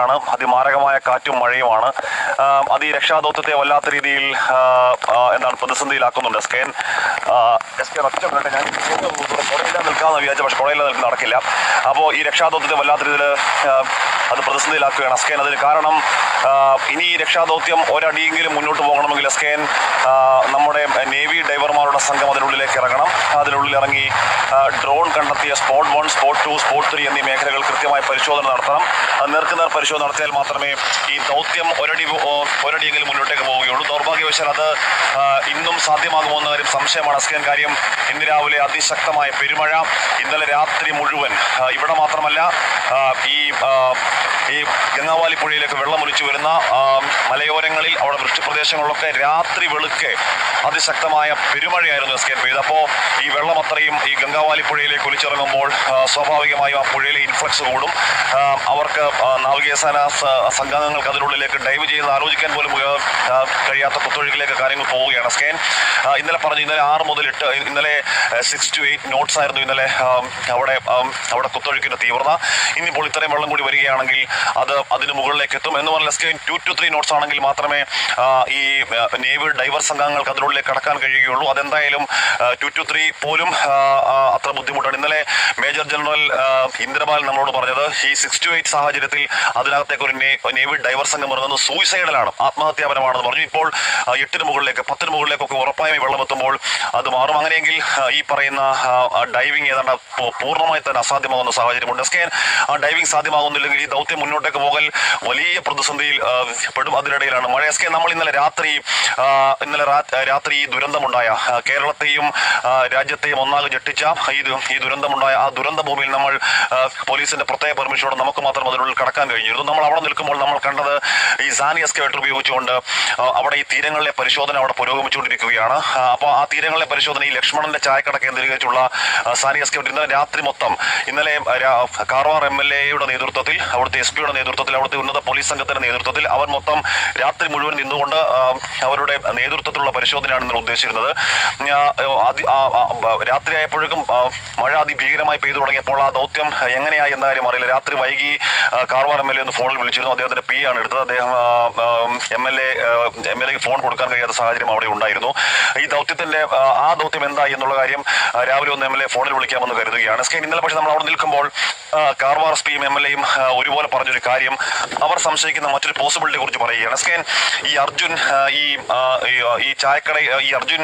ആണ് അതിമാരകമായ കാറ്റും മഴയുമാണ്. അത് ഈ രക്ഷാദൗത്യത്തെ വല്ലാത്ത രീതിയിൽ എന്താണ് പ്രതിസന്ധിയിലാക്കുന്നുണ്ട്. എസ് കെ ഒറ്റ മിനിറ്റ് നിൽക്കാമെന്ന് വിചാരിച്ചു പക്ഷേ കുടയില്ല നിൽക്കുന്ന നടക്കില്ല. അപ്പോൾ ഈ രക്ഷാദൗത്യത്തെ വല്ലാത്ത രീതിയിൽ അത് പ്രതിസന്ധിയിലാക്കുകയാണ്. അസ്കേൻ അതിന് കാരണം ഇനി രക്ഷാദൗത്യം ഒരടിയെങ്കിലും മുന്നോട്ട് പോകണമെങ്കിൽ അസ്കേൻ നമ്മുടെ നേവി ഡൈവർമാരുടെ സംഘം അതിനുള്ളിലേക്ക് ഇറങ്ങണം. അതിനുള്ളിൽ ഇറങ്ങി ഡ്രോൺ കണ്ടെത്തിയ spot one spot two spot three എന്നീ മേഖലകൾ കൃത്യമായി പരിശോധന നടത്തണം. നേർക്കുനേർ പരിശോധന നടത്തിയാൽ മാത്രമേ ഈ ദൗത്യം ഒരടി ഒരടിയെങ്കിലും മുന്നോട്ടേക്ക് പോവുകയുള്ളൂ. ദൗർഭാഗ്യവശാൽ അത് ഇന്നും സാധ്യമാകുമോ എന്ന കാര്യം സംശയമാണ്. അസ്കൻ കാര്യം ഇന്ന് രാവിലെ അതിശക്തമായ പെരുമഴ ഇന്നലെ രാത്രി മുഴുവൻ. ഇവിടെ മാത്രമല്ല ഈ ഈ ഗംഗാവാലി പുഴയിലേക്ക് വെള്ളമൊലിച്ചു വരുന്ന മലയോരങ്ങളിൽ അവിടെ വൃഷ്ടിപ്രദേശങ്ങളിലൊക്കെ രാത്രി വെളുക്കെ അതിശക്തമായ പെരുമഴയായിരുന്നു എസ്കേൻ പെയ്ത് അപ്പോൾ ഈ വെള്ളം അത്രയും ഈ ഗംഗാവാലി പുഴയിലേക്ക് ഒലിച്ചിറങ്ങുമ്പോൾ സ്വാഭാവികമായും ആ പുഴയിലെ ഇൻഫ്ലക്സ് കൂടും. അവർക്ക് നാവികസേന സംഘാംഗങ്ങൾക്ക് അതിനുള്ളിലേക്ക് ഡൈവ് ചെയ്യുന്ന ആലോചിക്കാൻ പോലും കഴിയാത്ത കുത്തൊഴുക്കിലേക്ക് കാര്യങ്ങൾ പോവുകയാണ്. സ്കാൻ ഇന്നലെ പറഞ്ഞു ഇന്നലെ ആറ് മുതൽ എട്ട് ഇന്നലെ സിക്സ് ടു എയ്റ്റ് നോട്ട്സ് ആയിരുന്നു ഇന്നലെ അവിടെ അവിടെ കുത്തൊഴുക്കിന്റെ തീവ്രത. ഇനിയിപ്പോൾ ഇത്രയും വെള്ളം കൂടി വരികയാണെങ്കിൽ അത് അതിന് മുകളിലേക്ക് എത്തും. എന്ന് പറഞ്ഞാൽ സ്കെയിൻ ടു ടു ത്രീ നോട്ട്സ് ആണെങ്കിൽ മാത്രമേ ഈ നേവി ഡൈവർ സംഘങ്ങൾക്ക് അതിനുള്ളിലേക്ക് കടക്കാൻ കഴിയുകയുള്ളൂ. അതെന്തായാലും ടു ടു ത്രീ പോലും അത്ര ബുദ്ധിമുട്ടാണ്. ഇന്നലെ മേജർ ജനറൽ ഇന്ദ്രബാൽ നമ്മളോട് പറഞ്ഞത് ഈ സിക്സ് ടു എയ്റ്റ് സാഹചര്യത്തിൽ അതിനകത്തേക്ക് ഒരു നേവി ഡൈവർ സംഘം ഇറങ്ങുന്നത് സൂയിസൈഡലാണ് ആത്മഹത്യാപരമാണെന്ന് പറഞ്ഞു. ഇപ്പോൾ എട്ടിന് മുകളിലേക്ക് പത്തിന് മുകളിലേക്കൊക്കെ ഉറപ്പായും വെള്ളമെത്തുമ്പോൾ അത് മാറും. അങ്ങനെയെങ്കിൽ ഈ പറയുന്ന ഡൈവിംഗ് ഏതാണ്ട് പൂർണമായി തന്നെ അസാധ്യമാകുന്ന സാഹചര്യമുണ്ട്. സ്കേൻ ആ ഡൈവിംഗ് സാധ്യമാകുന്നില്ലെങ്കിൽ ഈ ദൗത്യം മുന്നോട്ടേക്ക് പോകൽ വലിയ പ്രതിസന്ധിയിൽ പെടും. അതിനിടയിലാണ് മഴ. എസ്കെ നമ്മൾ ഇന്നലെ രാത്രി ഇന്നലെ രാത്രി ഈ ദുരന്തമുണ്ടായ കേരളത്തെയും രാജ്യത്തെയും ഒന്നാകെ ഞെട്ടിച്ച ഈ ഈ ദുരന്തമുണ്ടായ ആ ദുരന്ത ഭൂമിയിൽ നമ്മൾ പോലീസിന്റെ പ്രത്യേക പെർമിഷനോടെ നമുക്ക് മാത്രം അതിനുള്ളിൽ കടക്കാൻ കഴിഞ്ഞിരുന്നു. നമ്മൾ അവിടെ നിൽക്കുമ്പോൾ നമ്മൾ കണ്ടത് ഈ സാനി എസ്കേറ്റർ ഉപയോഗിച്ചുകൊണ്ട് അവിടെ ഈ തീരങ്ങളിലെ പരിശോധന അവിടെ പുരോഗമിച്ചുകൊണ്ടിരിക്കുകയാണ്. അപ്പോൾ ആ തീരങ്ങളിലെ പരിശോധന ഈ ലക്ഷ്മണന്റെ ചായക്കട കേന്ദ്രീകരിച്ചുള്ള സാനി എസ് കെ ഇന്നലെ രാത്രി മൊത്തം. ഇന്നലെ കാർവാർ എം എൽ എയുടെ നേതൃത്വത്തിൽ അവിടുത്തെ എസ് പിയുടെ നേതൃത്വത്തിൽ അവിടുത്തെ ഉന്നത പോലീസ് സംഘത്തിന്റെ നേതൃത്വത്തിൽ അവർ മൊത്തം രാത്രി മുഴുവൻ നിന്നുകൊണ്ട് അവരുടെ നേതൃത്വത്തിലുള്ള പരിശോധനയാണ് ഇന്നലെ ഉദ്ദേശിച്ചിരുന്നത്. രാത്രി അതി- ആ- ആ- ആ- രാത്രിയായപ്പോഴേക്കും മഴ അതിഭീകരമായി പെയ്തു തുടങ്ങിയപ്പോൾ ആ ദൗത്യം എങ്ങനെയായി എന്ന കാര്യം അറിയില്ല. രാത്രി വൈകി കാർവാർ എം എൽ എ ഒന്ന് ഫോണിൽ വിളിച്ചിരുന്നു. അദ്ദേഹത്തിന്റെ പി ആണ് എടുത്തത്. അദ്ദേഹം M L A M L എക്ക് ഫോൺ കൊടുക്കാൻ കഴിയാത്ത സാഹചര്യം അവിടെ ഉണ്ടായിരുന്നു. ഈ ദൗത്യത്തിന്റെ ആ, ദൗത്യം എന്തായി എന്നുള്ള കാര്യം രാവിലെ ഒന്ന് എം എൽ എ ഫോണിൽ വിളിക്കാമെന്ന് കരുതുകയാണ്. സ്കെയിൻ ഇന്നലെ പക്ഷേ നമ്മൾ അവിടെ നിൽക്കുമ്പോൾ കാർവാർ എസ് പിയും എം എൽ എയും ഒരുപോലെ പറഞ്ഞൊരു കാര്യം അവർ സംശയിക്കുന്ന മറ്റൊരു പോസിബിലിറ്റിയെ കുറിച്ച് പറയുകയാണ്. സ്കെയിൻ ഈ അർജുൻ ഈ ഈ, ചായക്കട ഈ അർജുൻ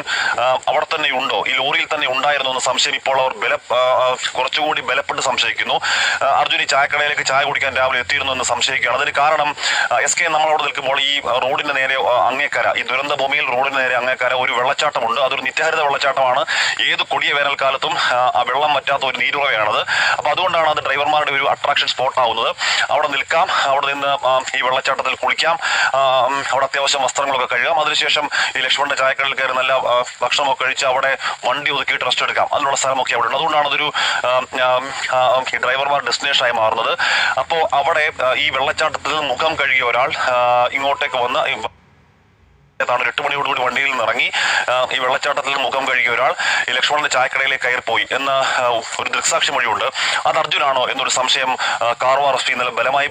അവിടെ തന്നെ ഉണ്ടോ? ഈ ലോറിയിൽ തന്നെ ഉണ്ടായിരുന്നു എന്ന സംശയം ഇപ്പോൾ അവർ ബല കുറച്ചുകൂടി ബലപ്പെട്ട് സംശയിക്കുന്നു. അർജുൻ ഈ ചായക്കടയിലേക്ക് ചായ കുടിക്കാൻ രാവിലെ എത്തിയിരുന്നു എന്ന് സംശയിക്കുകയാണ്. അതിന് കാരണം എസ് കെ നമ്മൾ അവിടെ നിൽക്കുമ്പോൾ ഈ റോഡിന്റെ നേരെ അങ്ങേക്കര ഈ ദുരന്ത ഭൂമിയിൽ റോഡിന് നേരെ അങ്ങേക്കാരെ ഒരു വെള്ളച്ചാട്ടമുണ്ട്. അതൊരു നിത്യഹരിത വെള്ളച്ചാട്ടമാണ്. ഏത് കൊടിയ വേനൽക്കാലത്തും ആ, വെള്ളം പറ്റാത്ത ഒരു നീരുറവയാണത്. അപ്പോൾ അതുകൊണ്ടാണ് അത് ഡ്രൈവർമാരുടെ ഒരു അട്രാക്ഷൻ സ്പോട്ട് ആവുന്നത്. അവിടെ നിൽക്കാം. അവിടെ നിന്ന് ഈ വെള്ളച്ചാട്ടത്തിൽ കുളിക്കാം. അവിടെ അത്യാവശ്യം വസ്ത്രങ്ങളൊക്കെ കഴുകാം. അതിനുശേഷം ഈ ലക്ഷ്മണന്റെ ചായക്കടയിൽ കയറി നല്ല ഭക്ഷണമൊക്കെ കഴിച്ച് അവിടെ വണ്ടി ഒതുക്കിയിട്ട് റെസ്റ്റ് എടുക്കാം. അതിനുള്ള സ്ഥലമൊക്കെ അവിടെ ഉണ്ട്. അതുകൊണ്ടാണ് അതൊരു ഡ്രൈവർമാർ ഡെസ്റ്റിനേഷനായി മാറുന്നത്. അപ്പോൾ അവിടെ ഈ വെള്ളച്ചാട്ടത്തിൽ മുഖം കഴുകിയ ഒരാൾ ഇങ്ങോട്ടേക്ക് വന്ന് ഒരു എട്ട് മണിയോടുകൂടി വണ്ടിയിൽ നിന്ന് ഇറങ്ങി ഈ വെള്ളച്ചാട്ടത്തിൽ മുഖം കഴുകിയ ഒരാൾ ഈ ലക്ഷ്മണന്റെ ചായക്കടയിലേക്ക് കയറിപ്പോയി എന്ന ഒരു ദൃക്സാക്ഷി മൊഴിയുണ്ട്. അത് അർജുനാണോ എന്നൊരു സംശയം കാർവാർ എസ് പി ഇന്നലെ ബലമായി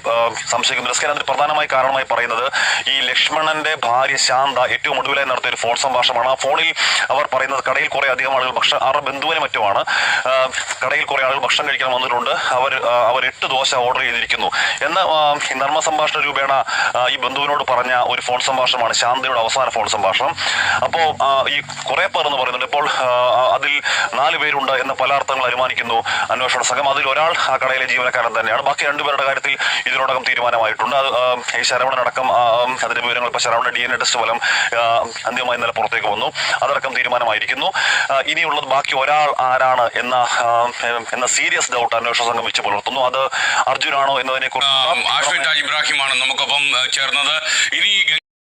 സംശയിക്കുന്നു എസ്കേൻ അതിന് പ്രധാനമായി കാരണമായി പറയുന്നത് ഈ ലക്ഷ്മണന്റെ ഭാര്യ ശാന്ത ഏറ്റവും ഒടുവിലായി നടത്തിയ ഒരു ഫോൺ സംഭാഷണമാണ്. ആ ഫോണിൽ അവർ പറയുന്നത് കടയിൽ കുറെ അധികം ആളുകൾ ഭക്ഷണം അവരുടെ ബന്ധുവിനെ മറ്റുമാണ്. കടയിൽ കുറെ ആളുകൾ ഭക്ഷണം കഴിക്കാൻ വന്നിട്ടുണ്ട്. അവർ അവർ എട്ട് ദോശ ഓർഡർ ചെയ്തിരിക്കുന്നു. എന്ന നർമ്മ സംഭാഷണ രൂപേണ ഈ ബന്ധുവിനോട് പറഞ്ഞ ഒരു ഫോൺ സംഭാഷണമാണ് ശാന്തയുടെ അവസാന. ഫോൺ സംഭാഷണം അപ്പോൾ ഈ കുറേ പേർ എന്ന് പറയുന്നുണ്ട്. ഇപ്പോൾ അതിൽ നാല് പേരുണ്ട് എന്ന് പല അർത്ഥങ്ങൾ അനുമാനിക്കുന്നു അന്വേഷണ സംഘം. അതിൽ ഒരാൾ ആ കടയിലെ ജീവനക്കാരൻ തന്നെയാണ്. ബാക്കി രണ്ടുപേരുടെ കാര്യത്തിൽ ഇതിനോടകം തീരുമാനമായിട്ടുണ്ട്. അത് ഈ ശരവണനടക്കം അടക്കം അതിന്റെ വിവരങ്ങൾ ഇപ്പോൾ Saravana D N A test ഫലം അന്തിമമായി ഇന്നലെ പുറത്തേക്ക് വന്നു. അതടക്കം തീരുമാനമായിരിക്കുന്നു. ഇനിയുള്ളത് ബാക്കി ഒരാൾ ആരാണ് എന്ന എന്ന സീരിയസ് ഡൗട്ട് അന്വേഷണ സംഘം വെച്ച് പുലർത്തുന്നു. അത് അർജുനാണോ എന്നതിനെ കുറിച്ച് ഇബ്രാഹിമാണ്? നമുക്കൊപ്പം ചേർന്നത്. ഇനി